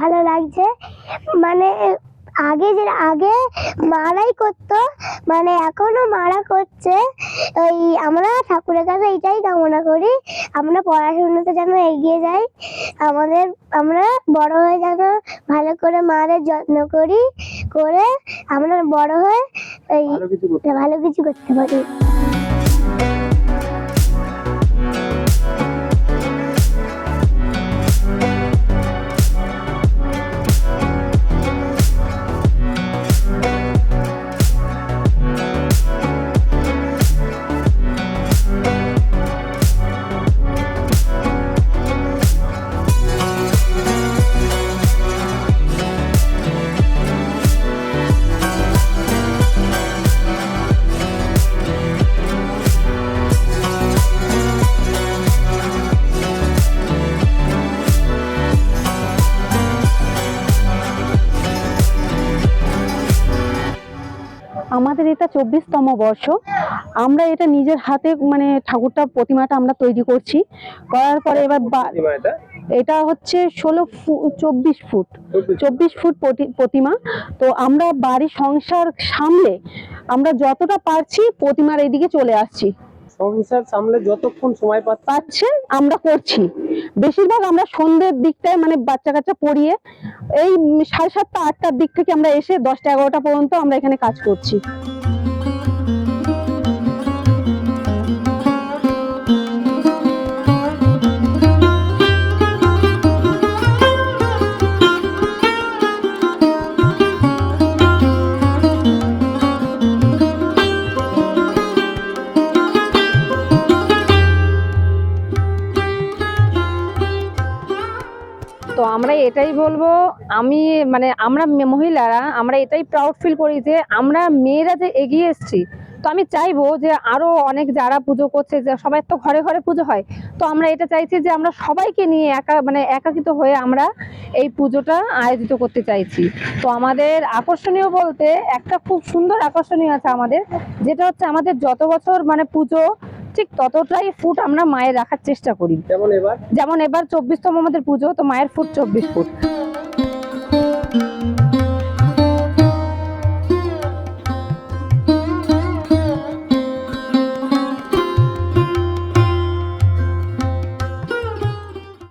ভালো লাগছে। মানে আগে যে আগে মারাই করতো মানে এখনও মারা করছে। ওই আমরা ঠাকুরের কাছে এটাই কামনা করি আমরা পড়াশুনোতে যেন এগিয়ে যাই। আমাদের আমরা বড় হয়ে যেন ভালো করে মাদের যত্ন করি করে আমরা বড় হয়ে ভালো কিছু করতে পারি। আমাদের এটা চব্বিশতম বর্ষ। আমরা এটা নিজের হাতে মানে ঠাকুরটা প্রতিমাটা আমরা তৈরি করছি। করার পরে এবার এটা? হচ্ছে ষোলো চব্বিশ ফুট। চব্বিশ। ফুট প্রতি- প্রতিমা। তো আমরা বাড়ি সংসার সামলে আমরা যতটা পারছি প্রতিমার এইদিকে চলে আসছি। সংসার সামলে যতক্ষণ সময় পাচ্ছে। পাচ্ছেন আমরা করছি। বেশিরভাগ আমরা সন্ধ্যের দিকটায় মানে বাচ্চা কাচ্চা পড়িয়ে এই সাড়ে সাতটা, আটটার দিক থেকে আমরা এসে দশটা, এগারোটা পর্যন্ত আমরা এখানে কাজ করছি। আমরা এটাই বলব, আমি মানে আমরা মহিলারা আমরা এটাই প্রাউড ফিল করি যে আমরা মেয়েরা যে এগিয়ে এসেছি। তো আমি চাইব যে আরও অনেক যারা পুজো করছে সবাই তো ঘরে ঘরে পুজো হয়, তো আমরা এটা চাইছি যে আমরা সবাইকে নিয়ে একা মানে একাকিত হয়ে আমরা এই পুজোটা আয়োজিত করতে চাইছি। তো আমাদের আকর্ষণীয় বলতে একটা খুব সুন্দর আকর্ষণীয় আছে আমাদের, যেটা হচ্ছে আমাদের যত বছর মানে পুজো ঠিক ততটাই ফুট আমরা মায়ের রাখার চেষ্টা করি। যেমন এবার? যেমন এবার চব্বিশতম আমাদের পুজো তো মায়ের ফুট চব্বিশ ফুট।